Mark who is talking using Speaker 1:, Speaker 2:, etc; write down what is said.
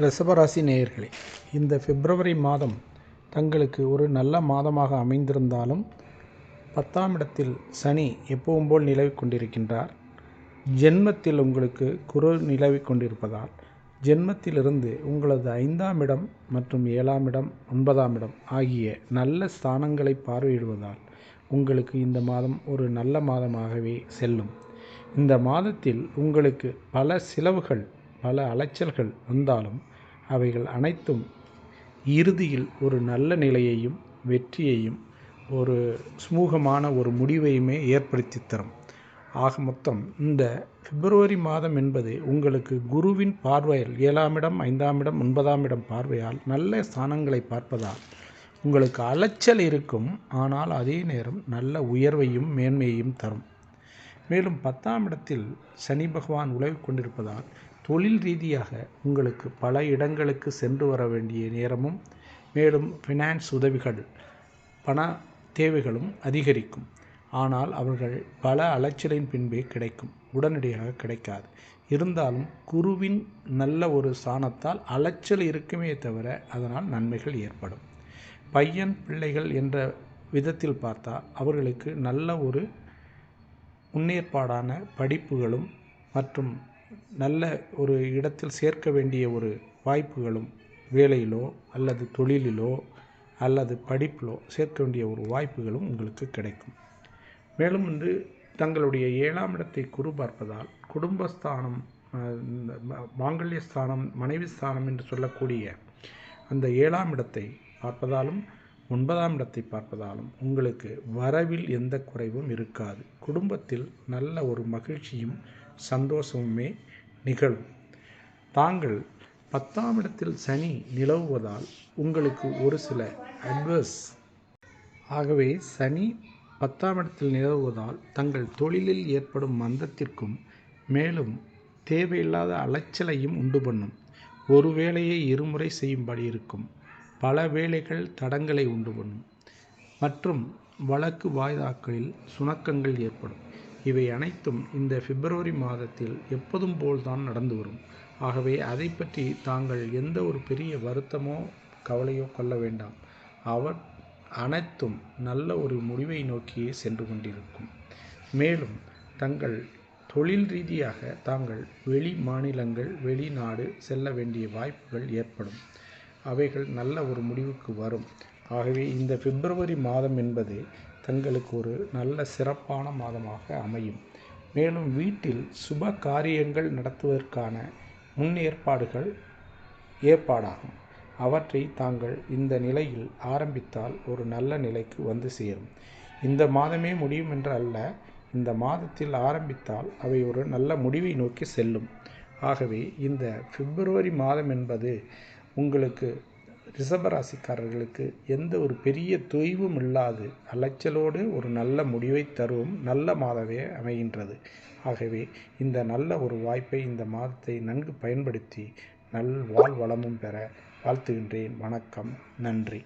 Speaker 1: ரிஷபராசி நேயர்களே இந்த பிப்ரவரி மாதம் தங்களுக்கு ஒரு நல்ல மாதமாக அமைந்திருந்தாலும் பத்தாம் இடத்தில் சனி எப்பவும் போல் நிலவிக் கொண்டிருக்கின்றார். ஜென்மத்தில் உங்களுக்கு குரு நிலவிக் கொண்டிருப்பதால் ஜென்மத்திலிருந்து உங்களது ஐந்தாம் இடம் மற்றும் ஏழாம் இடம் ஒன்பதாம் இடம் ஆகிய நல்ல ஸ்தானங்களை பார்வையிடுவதால் உங்களுக்கு இந்த மாதம் ஒரு நல்ல மாதமாகவே செல்லும். இந்த மாதத்தில் உங்களுக்கு பல செலவுகள் பல அலைச்சல்கள் வந்தாலும் அவைகள் அனைத்தும் இறுதியில் ஒரு நல்ல நிலையையும் வெற்றியையும் ஒரு சுமூகமான ஒரு முடிவையுமே ஏற்படுத்தி தரும். ஆக மொத்தம் இந்த பிப்ரவரி மாதம் என்பது உங்களுக்கு குருவின் பார்வையில் ஏழாம் இடம் ஐந்தாம் இடம் ஒன்பதாம் இடம் பார்வையால் நல்ல ஸ்தானங்களை பார்ப்பதால் உங்களுக்கு அலைச்சல் இருக்கும். ஆனால் அதே நேரம் நல்ல உயர்வையும் மேன்மையையும் தரும். மேலும் பத்தாம் இடத்தில் சனி பகவான் உலவி கொண்டிருப்பதால் தொழில் ரீதியாக உங்களுக்கு பல இடங்களுக்கு சென்று வர வேண்டிய நேரமும் மேலும் ஃபினான்ஸ் உதவிகள் பண தேவைகளும் அதிகரிக்கும். ஆனால் அவர்கள் பல அலைச்சலின் பின்பே கிடைக்கும். உடனடியாக கிடைக்காது. இருந்தாலும் குருவின் நல்ல ஒரு சாணத்தால் அலைச்சல் இருக்குமே தவிர அதனால் நன்மைகள் ஏற்படும். பையன் பிள்ளைகள் என்ற விதத்தில் பார்த்தால் அவர்களுக்கு நல்ல ஒரு முன்னேற்பாடான படிப்புகளும் மற்றும் நல்ல ஒரு இடத்தில் சேர்க்க வேண்டிய ஒரு வாய்ப்புகளும் வேலையிலோ அல்லது தொழிலிலோ அல்லது படிப்பிலோ சேர்க்க வேண்டிய ஒரு வாய்ப்புகளும் உங்களுக்கு கிடைக்கும். மேலும் வந்து தங்களுடைய ஏழாம் இடத்தை குரு பார்ப்பதால் குடும்பஸ்தானம் மாங்கல்யஸ்தானம் மனைவி ஸ்தானம் என்று சொல்லக்கூடிய அந்த ஏழாம் இடத்தை பார்ப்பதாலும் ஒன்பதாம் இடத்தை பார்ப்பதாலும் உங்களுக்கு வரவில் எந்த குறைவும் இருக்காது. குடும்பத்தில் நல்ல ஒரு மகிழ்ச்சியும் சந்தோஷமுமே நிகழும். தாங்கள் பத்தாம் இடத்தில் சனி நிலவுவதால் உங்களுக்கு ஒரு சில அட்வர்ஸ் ஆகவே சனி பத்தாம் இடத்தில் நிலவுவதால் தங்கள் தொழிலில் ஏற்படும் மந்தத்திற்கும் மேலும் தேவையில்லாத அலைச்சலையும் உண்டு பண்ணும். ஒரு வேலையை இருமுறை செய்யும்படி இருக்கும். பல வேலைகள் தடங்களை உண்டு பண்ணும். மற்றும் வழக்கு வாய்தாக்களில் சுணக்கங்கள் ஏற்படும். இவை அனைத்தும் இந்த பிப்ரவரி மாதத்தில் எப்போதும் போல்தான் நடந்து வரும். ஆகவே அதை பற்றி தாங்கள் எந்த ஒரு பெரிய வருத்தமோ கவலையோ கொள்ள வேண்டாம். அவர் அனைத்தும் நல்ல ஒரு முடிவை நோக்கியே சென்று கொண்டிருக்கும். மேலும் தங்கள் தொழில் ரீதியாக தாங்கள் வெளி மாநிலங்கள் வெளிநாடு செல்ல வேண்டிய வாய்ப்புகள் ஏற்படும். அவைகள் நல்ல ஒரு முடிவுக்கு வரும். ஆகவே இந்த பிப்ரவரி மாதம் என்பது தங்களுக்கு ஒரு நல்ல சிறப்பான மாதமாக அமையும். மேலும் வீட்டில் சுப காரியங்கள் நடத்துவதற்கான முன்னேற்பாடுகள் ஏற்பாடாகும். அவற்றை தாங்கள் இந்த நிலையில் ஆரம்பித்தால் ஒரு நல்ல நிலைக்கு வந்து சேரும். இந்த மாதமே முடியும் என்று அல்ல இந்த மாதத்தில் ஆரம்பித்தால் அவை ஒரு நல்ல முடிவை நோக்கி செல்லும். ஆகவே இந்த பிப்ரவரி மாதம் என்பது உங்களுக்கு ரிஷபராசிக்காரர்களுக்கு எந்த ஒரு பெரிய தொய்வும் இல்லாது அலைச்சலோடு ஒரு நல்ல முடிவை தரும் நல்ல மாதமே அமைகின்றது. ஆகவே இந்த நல்ல ஒரு வாய்ப்பை இந்த மாதத்தை நன்கு பயன்படுத்தி நல் வாழ் வளமும் பெற வாழ்த்துகின்றேன். வணக்கம். நன்றி.